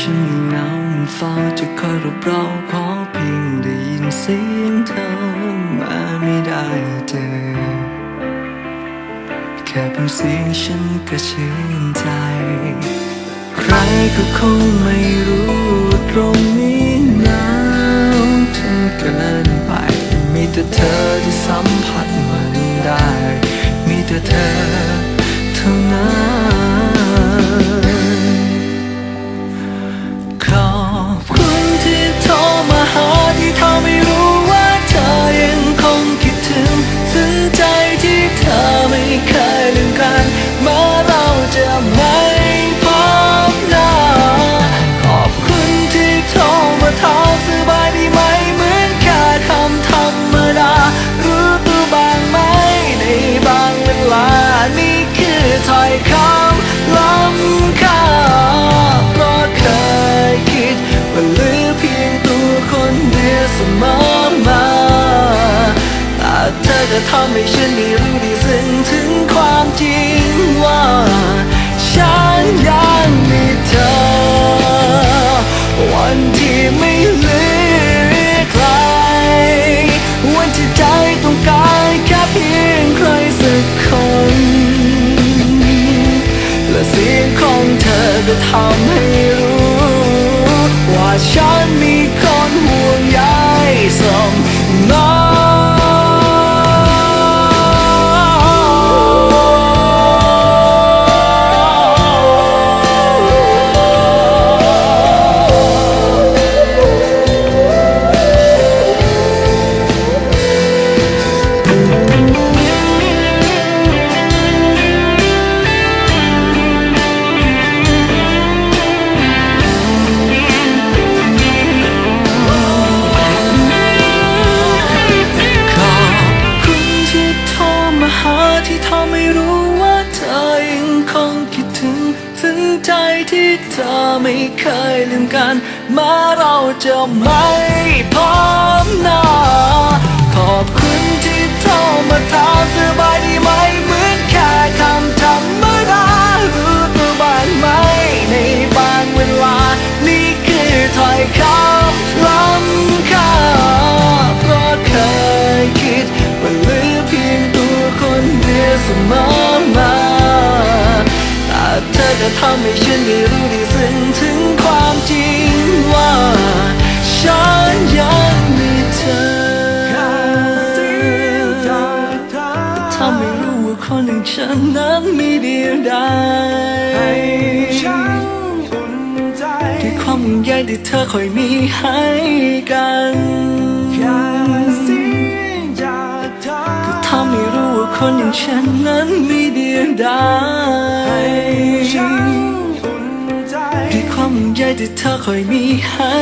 ฉันเหงามันเฝ้าจะคอยรบเราขอเพียงได้ยินเสียงเธอมาไม่ได้เจอ แค่เพียงเสียงฉันก็ชื่นใจ ใครก็คงไม่รู้ว่าตรงนี้หนาวจนเกินไป มีแต่เธอที่สัมผัสำให้ฉันได้รู้ได้ซึ้งถึงความจริงว่าฉันยังมีเธอ วันที่ไม่เหลือใคร วันที่ใจต้องการแค่เพียงใครสักคน และเสียงของเธอก็ทำให้รู้ ว่าฉันมี ใจที่เธอไม่เคยลืมกันม้เราจะไม่พบหน้าขอบคุณที่โทรมาถามสบายดีไหมเหมือนแค่คำธรรมดารู้ตัวบ้างไหมในบางเวลา นี่คือถอยคำล้ำค่าเพราะเคยคิดว่าเหลือเพียงตัวคนเดียวเสมอ จะทำให้ฉันได้รู้ได้ซึ้งถึงความจริงว่าฉันยังมีเธอทำให้รู้ว่าคนอย่างฉันนั้นมีเดียวดายใจด้วยความห่วงใยที่เธอคอยมีให้กัน คนอย่างฉันนั้นมีเดียวดายฉันอุ่นใจด้วยความห่วงใยที่เธอคอยมีให้